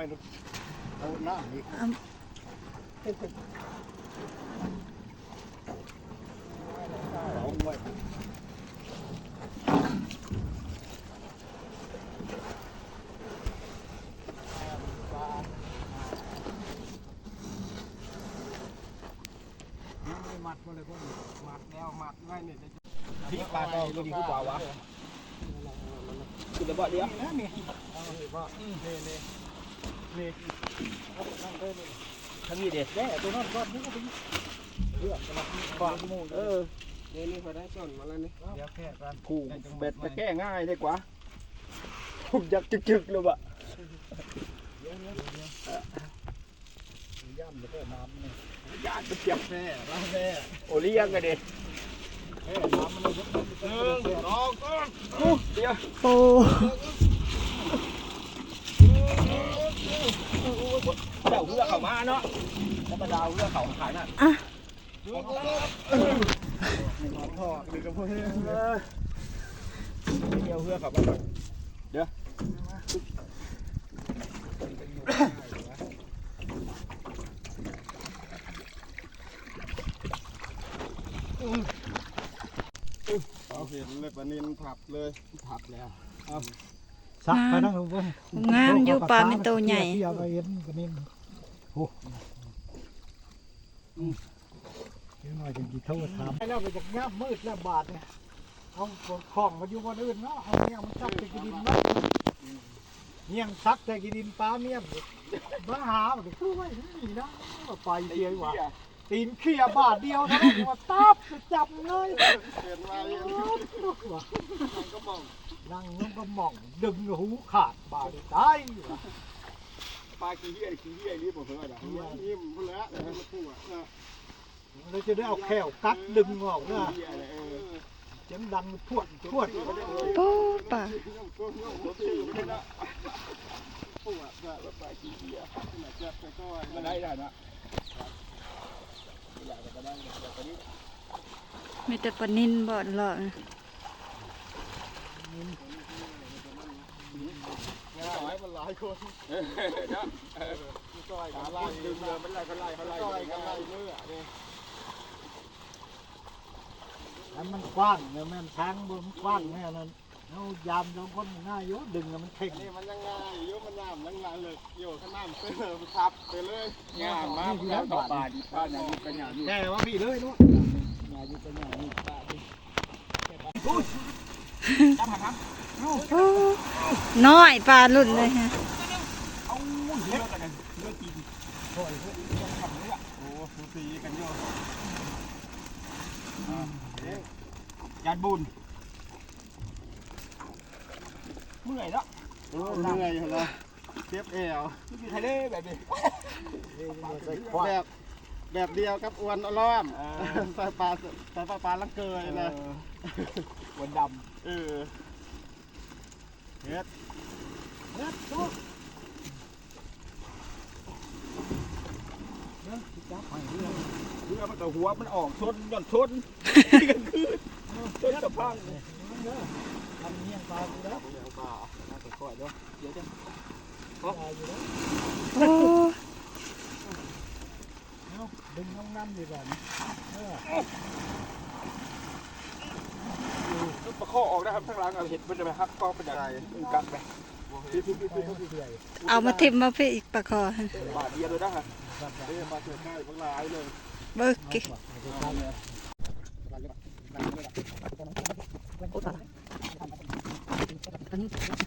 ก่อนชิ้นน้อยนึงเอาหน้าอีกเอาเอาไว้มัดมาเลยพวกนี้มัดแล้วมัดไว้เนี่ยจะพี่ปลาเราตัวนี้ป่าวะคือระเบิดเดียวนี่นว่นี่ นี่นี่เอานั่งได้เลยทั้งนี้เด็ดแม่ตัวนั้นก้อนนี้ก็ไปเลือกสลับก้อนมูเออเดี๋ยวนี้พอได้ส่วนมาแล้วนี่เดี๋ยวแค่กันขู่เบ็ดจะแก้ง่ายได้กว่าผมอยากจึกๆเลยว่ะเดี๋ยวเดี๋ยวเดี๋ยวย่ำแล้วก็น้ำนี่ยากจะเจ็บแม่ร้านแม่โอเลี้ยงกันเด็ดแม่น้ำมันเลยยกมันหนึ่งสองเดี๋ยวโอ้ เจ้าเพื่อเขามาเนาะธรรมดาเพื่อเขาขายน่ะอะพ่อหรือกับพวกนี้เออเดี๋ยวเพื่อเขามาเดี๋ยวเอาเห็นเลยปลานินผับเลยผับแล้ว สักไปนั่งลงบนงามอยู่ปลาเป็นตัวใหญ่เที่ยวไปเห็นปลานินโอ้เดี๋ยวหน่อยจะกี่เท่าถามให้เราไปจากย่ำมืดแล้วบาทเนี่ยเอาของมาอยู่บนอื่นเนาะเอาเนี่ยมันซักแต่กินดินเนาะเนี่ยงซักแต่กินดินปลาเนี่ยมาหามันก็คือไว้ที่นี่นะไปเที่ยวว่ะ ตีนเขี่ยบาทเดียวเท่านั้นว่าตับจะจับเลยเห็นมาเห็นว่ะนั่งน้องก็มองดึงหูขาดบาดตายว่ะปลาขี้เหี้ยขี้เหี้ยนี่ผมเพิ่งว่าเหี้ยยิ้มพุ่นแล้วนะมาพูดอะเลยจะได้เอาแขวกัดดึงออกนะเหี้ยเลยเออเสียงดังพวดพวดโอ้ปลาพูดอะแบบปลาขี้เหี้ยจับไปก็มาได้ได้นะ มีแต่ปนินบ่อนหรอกน้อยมันหลายคนนะซอยกันไล่ดึงเลยมันไล่เขาไล่เขาไล่ซอยกันไล่เมื่อเนี่ยแล้วมันกว้างเนี่ยแม่นช้างบนกว้างแม่นั่น เอายามสองคนง่ายอยู่ดึงแล้วมันเข่งนี่มันยังง่ายอยู่มันน้ำยังง่ายเลยอยู่ข้างน้ำเติมทับไปเลยง่ายมากแล้วต่อบาดบ้านอย่างนี้กันอย่างนี้แก่ว่าพี่เลยเนาะอย่าอยู่เป็นอย่างนี้ป้าดิจับหันครับโอ้น้อยปลาหลุดเลยฮะเอาเลือกกันเล ยเลือกกินโอ้ยเลือกทำเลือกโอ้สูสีกันอยู่ยานบุญเมื่อยแล้วเหนื่อยเหรอเจ็บเอวอยู่ทะเลแบบนี้แบบแบบเดียวกับอวนอ้อมใส่ปลาใส่ปลาปลาลังเกยเลยวันดเออเฮ็ดเฮ็ดทุกเนาะจับไปเรื่อยำเรือมันแต่หัวมันออกชนย่อนชนกันคืนชนกระพังเด้อทำเงี้ยปลาอยู่แล้วเดี๋ยวป่า ปล่อยเด้อเดี๋ยวจะโอ้ดึงน้องน้ำดีกว่าเออประคอออกนะครับข้างหลังเอาเห็ดมันจะไปฮักก็ไปจากกันไปพี่พี่พี่ไปเอามาทิมมาพี่อีกปลาคอบาทเดียวเลยนะฮะครับเดี๋ยวมาเจอใกล้พวกลายเลยเบิกกิเ